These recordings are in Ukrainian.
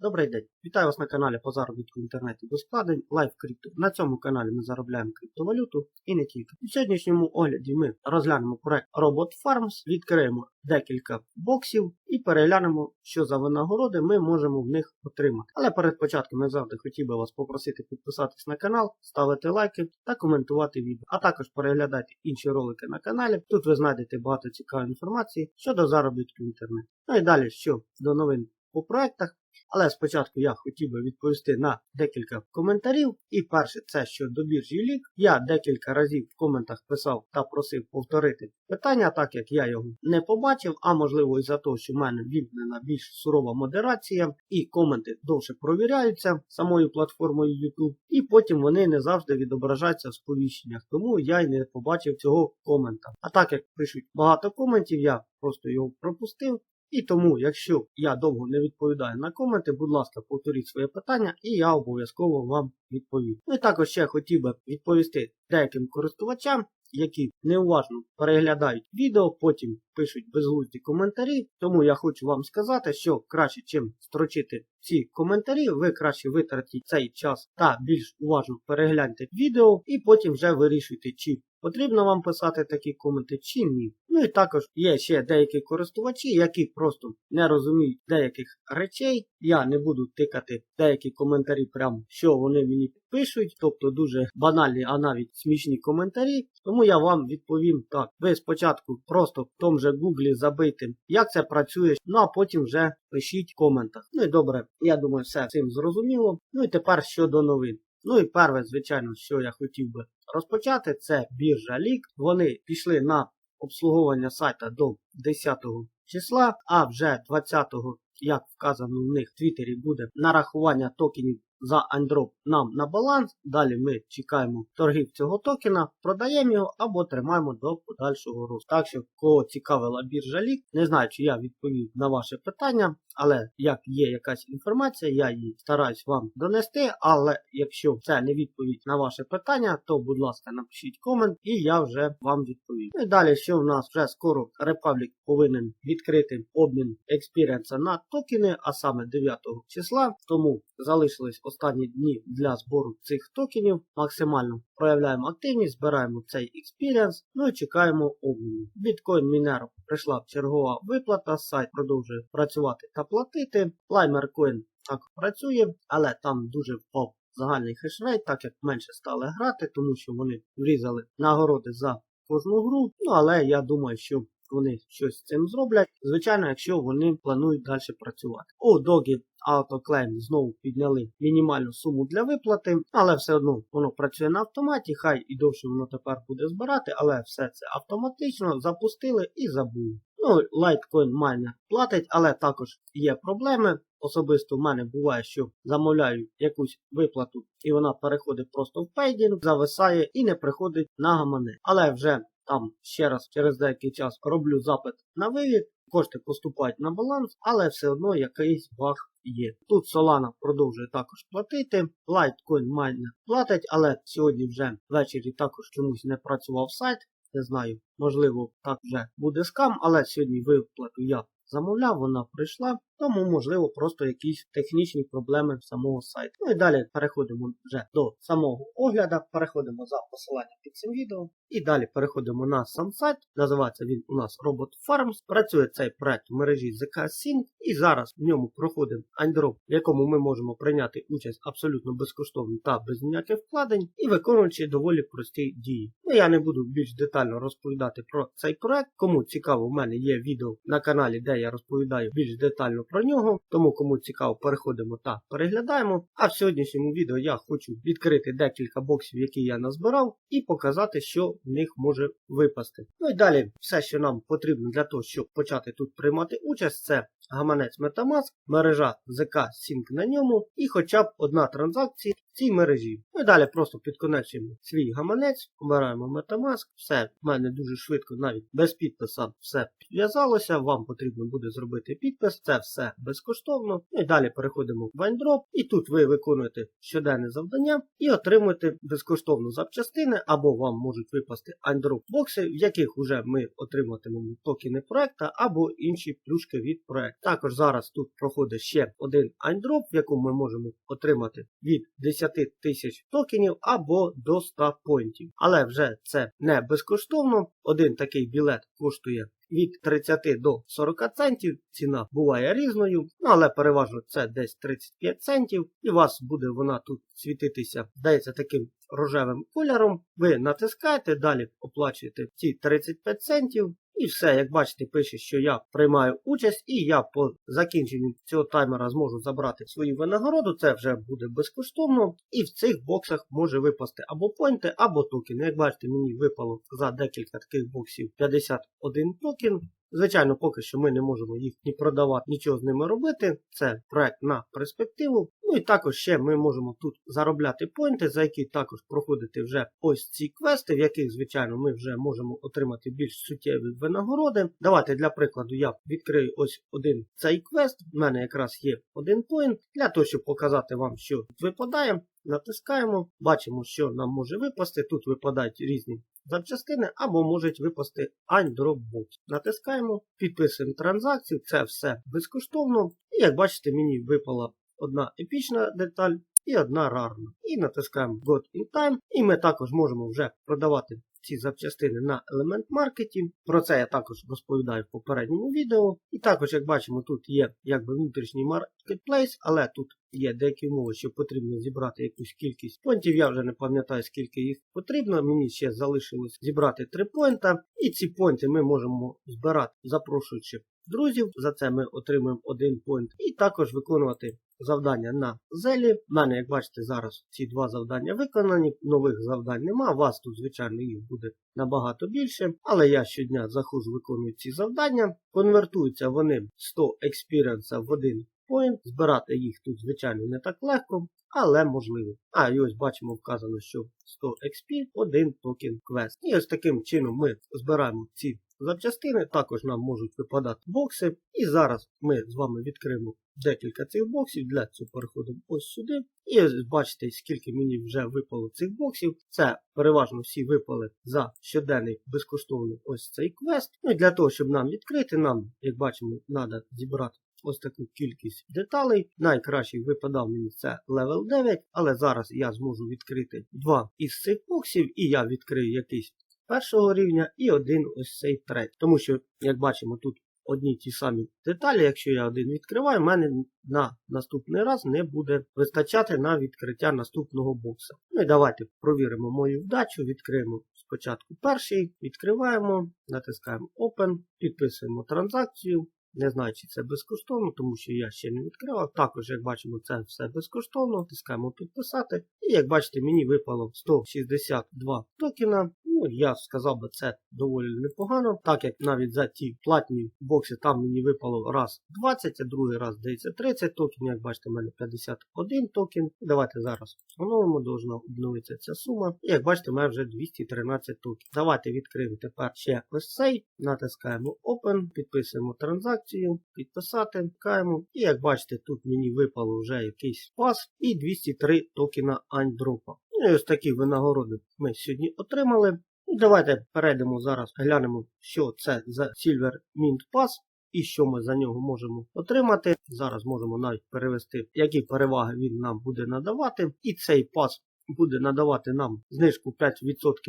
Добрий день! Вітаю вас на каналі по заробітку в інтернеті без вкладень Live Crypto. На цьому каналі ми заробляємо криптовалюту і не тільки. У сьогоднішньому огляді ми розглянемо проект Robot Farms, відкриємо декілька боксів і переглянемо, що за винагороди ми можемо в них отримати. Але перед початком я завжди хотів би вас попросити підписатись на канал, ставити лайки та коментувати відео. А також переглядати інші ролики на каналі. Тут ви знайдете багато цікавої інформації щодо заробітку в інтернеті. Ну і далі, що до новин по проектах. Але спочатку я хотів би відповісти на декілька коментарів. І перше, це щодо біржі лік. Я декілька разів в коментах писав та просив повторити питання, так як я його не побачив, а можливо із-за того, що в мене вімкнена більш сурова модерація, і коменти довше провіряються самою платформою YouTube, і потім вони не завжди відображаються в сповіщеннях. Тому я й не побачив цього комента. А так як пишуть багато коментів, я просто його пропустив. І тому, якщо я довго не відповідаю на коменти, будь ласка, повторіть своє питання, і я обов'язково вам відповім. Ну і також ще хотів би відповісти деяким користувачам, які неуважно переглядають відео, потім пишуть безглузді коментарі. Тому я хочу вам сказати, що краще, чим строчити ці коментарі, ви краще витратіть цей час та більш уважно перегляньте відео, і потім вже вирішуйте, чи потрібно вам писати такі коменти, чи ні. Ну і також є ще деякі користувачі, які просто не розуміють деяких речей. Я не буду тикати деякі коментарі, прямо що вони мені пишуть, тобто дуже банальні, а навіть смішні коментарі. Тому я вам відповім так. Ви спочатку просто в тому же гуглі забийте, як це працює, ну а потім вже пишіть в коментах. Ну і добре, я думаю, все цим зрозуміло. Ну і тепер щодо новин. Ну і перше, звичайно, що я хотів би розпочати, це біржа Лік. Вони пішли на обслуговування сайта до 10 числа, а вже 20-го, як вказано в них в Твіттері, буде нарахування токенів за андроп нам на баланс. Далі ми чекаємо торгів цього токена, продаємо його або тримаємо до подальшого росту. Так що, кого цікавила біржа лік, не знаю, чи я відповів на ваше питання, але як є якась інформація, я її стараюсь вам донести. Але якщо це не відповідь на ваше питання, то будь ласка, напишіть комент і я вже вам відповім. Ну і далі, що в нас вже скоро Republic повинен відкрити обмін експіріенса на токени, а саме 9 числа. Тому залишились останні дні для збору цих токенів. Максимально проявляємо активність, збираємо цей експіріенс, ну і чекаємо обміну. Біткоін Мінеро прийшла чергова виплата, сайт продовжує працювати та платити. Limercoin так працює, але там дуже впав загальний хешрейт, так як менше стали грати, тому що вони врізали нагороди за кожну гру. Ну але я думаю, що вони щось з цим зроблять. Звичайно, якщо вони планують далі працювати. У Догі AutoClaim знову підняли мінімальну суму для виплати, але все одно воно працює на автоматі, хай і довше воно тепер буде збирати, але все це автоматично запустили і забули. Ну, Litecoin Miner платить, але також є проблеми. Особисто в мене буває, що замовляю якусь виплату, і вона переходить просто в пейдінг, зависає і не приходить на гаманець. Але вже там ще раз через деякий час роблю запит на вивід, кошти поступають на баланс, але все одно якийсь баг є. Тут Solana продовжує також платити, Litecoin Miner платить, але сьогодні вже ввечері також чомусь не працював сайт. Не знаю, можливо, так вже буде скам, але сьогодні виплату я замовляв, вона прийшла, тому, можливо, просто якісь технічні проблеми самого сайту. Ну і далі переходимо вже до самого огляду, переходимо за посиланням під цим відео. І далі переходимо на сам сайт. Називається він у нас Robot Farms. Працює цей проект в мережі ZK Sync. І зараз в ньому проходить андроп, в якому ми можемо прийняти участь абсолютно безкоштовно та без ніяких вкладень, і виконуючи доволі прості дії. Ну я не буду більш детально розповідати про цей проект. Кому цікаво, в мене є відео на каналі, де я розповідаю більш детально про нього. Тому кому цікаво, переходимо та переглядаємо. А в сьогоднішньому відео я хочу відкрити декілька боксів, які я назбирав, і показати, що в них може випасти. Ну і далі все, що нам потрібно для того, щоб почати тут приймати участь, це гаманець Metamask, мережа ZK Sync на ньому і хоча б одна транзакція в цій мережі. Ми далі просто підконечуємо свій гаманець, обираємо Metamask, все в мене дуже швидко, навіть без підписа, все підв'язалося. Вам потрібно буде зробити підпис, це все безкоштовно. Ну І далі переходимо в WineDrop, і тут ви виконуєте щоденне завдання і отримуєте безкоштовно запчастини, або вам можуть випасти WineDrop бокси, в яких вже ми отриматимемо токени проекта або інші плюшки від проекту. Також зараз тут проходить ще один айндроп, в якому ми можемо отримати від 10 тисяч токенів або до 100 поінтів. Але вже це не безкоштовно. Один такий білет коштує від 30 до 40 центів. Ціна буває різною, ну але переважно це десь 35 центів, і вас буде вона тут світитися, здається, таким рожевим кольором. Ви натискаєте, далі оплачуєте ці 35 центів. І все, як бачите, пише, що я приймаю участь, і я по закінченню цього таймера зможу забрати свою винагороду. Це вже буде безкоштовно. І в цих боксах може випасти або поінти, або токени. Як бачите, мені випало за декілька таких боксів 51 токен. Звичайно, поки що ми не можемо їх ні продавати, нічого з ними робити. Це проект на перспективу. Ну і також ще ми можемо тут заробляти поінти, за які також проходити вже ось ці квести, в яких, звичайно, ми вже можемо отримати більш суттєві винагороди. Давайте для прикладу я відкрию ось один цей квест. У мене якраз є один поінт. Для того, щоб показати вам, що випадає. Натискаємо, бачимо, що нам може випасти. Тут випадають різні запчастини або можуть випасти Android. Натискаємо, підписуємо транзакцію, це все безкоштовно. І як бачите, мені випала одна епічна деталь і одна рарна. І натискаємо God in Time. І ми також можемо вже продавати ці запчастини на елемент маркеті. Про це я також розповідаю в попередньому відео. І також, як бачимо, тут є якби внутрішній маркетплейс, але тут є деякі умови, що потрібно зібрати якусь кількість понтів. Я вже не пам'ятаю, скільки їх потрібно. Мені ще залишилось зібрати 3 понта. І ці понти ми можемо збирати, запрошуючи друзів. За це ми отримуємо один понт. І також виконувати завдання на зелі. В мене, як бачите, зараз ці два завдання виконані. Нових завдань нема. Вас тут, звичайно, їх буде набагато більше. Але я щодня заходжу, виконую ці завдання. Конвертуються вони 100 експіріенса в один point. Збирати їх тут, звичайно, не так легко, але можливо. А, і ось бачимо вказано, що 100 XP, один токен квест. І ось таким чином ми збираємо ці запчастини. Також нам можуть випадати бокси. І зараз ми з вами відкриємо декілька цих боксів. Для цього переходимо ось сюди. І бачите, скільки мені вже випало цих боксів. Це переважно всі випали за щоденний безкоштовний ось цей квест. Ну і для того, щоб нам відкрити, нам, як бачимо, треба зібрати ось таку кількість деталей. Найкращий випадав мені це левел 9, але зараз я зможу відкрити два із цих боксів, і я відкрию якийсь першого рівня і один ось цей третій. Тому що, як бачимо, тут одні ті самі деталі. Якщо я один відкриваю, в мене на наступний раз не буде вистачати на відкриття наступного бокса. Ну і давайте провіримо мою вдачу, відкриємо спочатку перший, відкриваємо, натискаємо Open, підписуємо транзакцію. Не знаю, чи це безкоштовно, тому що я ще не відкривав. Також, як бачимо, це все безкоштовно. Тискаємо підписати. І як бачите, мені випало 162 токена. Ну, я сказав би, це доволі непогано, так як навіть за ті платні бокси там мені випало раз 20, а другий раз здається 30 токенів. Як бачите, в мене 51 токен. Давайте зараз встановимо, должна обновитися ця сума. І як бачите, в мене вже 213 токенів. Давайте відкриємо тепер ще ось цей. Натискаємо Open, підписуємо транзакцію, підписати, тикаємо. І як бачите, тут мені випало вже якийсь пас і 203 токена Андропа. Ну і ось такі винагороди ми сьогодні отримали. Давайте перейдемо зараз, глянемо, що це за Silver Mint Pass і що ми за нього можемо отримати. Зараз можемо навіть перевести, які переваги він нам буде надавати. І цей пас буде надавати нам знижку 5%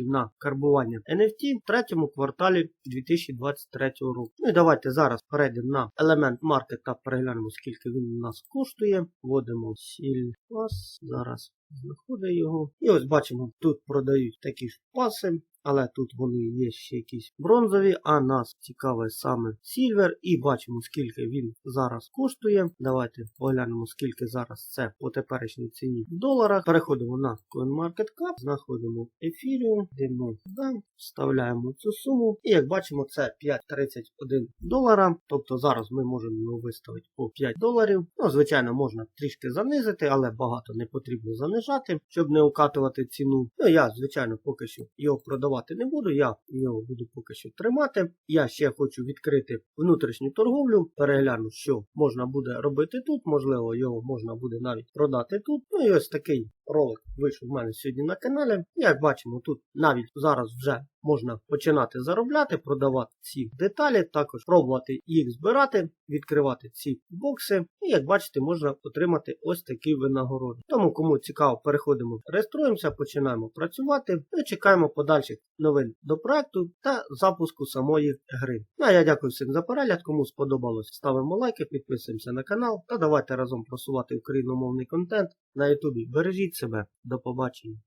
на карбування NFT в третьому кварталі 2023 року. Ну і давайте зараз перейдемо на елемент маркета, переглянемо, скільки він у нас коштує. Вводимо Silpas, зараз знаходить його. І ось бачимо, тут продають такі ж паси. Але тут вони є ще якісь бронзові, а нас цікавить саме Сільвер. І бачимо, скільки він зараз коштує. Давайте поглянемо, скільки зараз це по теперішній ціні в доларах. Переходимо на CoinMarketCap, знаходимо Ethereum, йдемо сюди, вставляємо цю суму. І як бачимо, це 5,31 долара. Тобто зараз ми можемо його виставити по 5 доларів. Ну, звичайно, можна трішки занизити, але багато не потрібно занижувати. Нажати, щоб не укатувати ціну. Ну я, звичайно, поки що його продавати не буду. Я його буду поки що тримати. Я ще хочу відкрити внутрішню торговлю, перегляну, що можна буде робити тут. Можливо, його можна буде навіть продати тут. Ну і ось такий ролик вийшов в мене сьогодні на каналі. Як бачимо, тут навіть зараз вже можна починати заробляти, продавати ці деталі, також пробувати їх збирати, відкривати ці бокси. І як бачите, можна отримати ось такі винагороди. Тому, кому цікаво, переходимо, реєструємося, починаємо працювати і чекаємо подальших новин до проекту та запуску самої гри. Ну а я дякую всім за перегляд. Кому сподобалось, ставимо лайки, підписуємося на канал та давайте разом просувати україномовний контент на Ютубі. Бережіть себе, до побачення.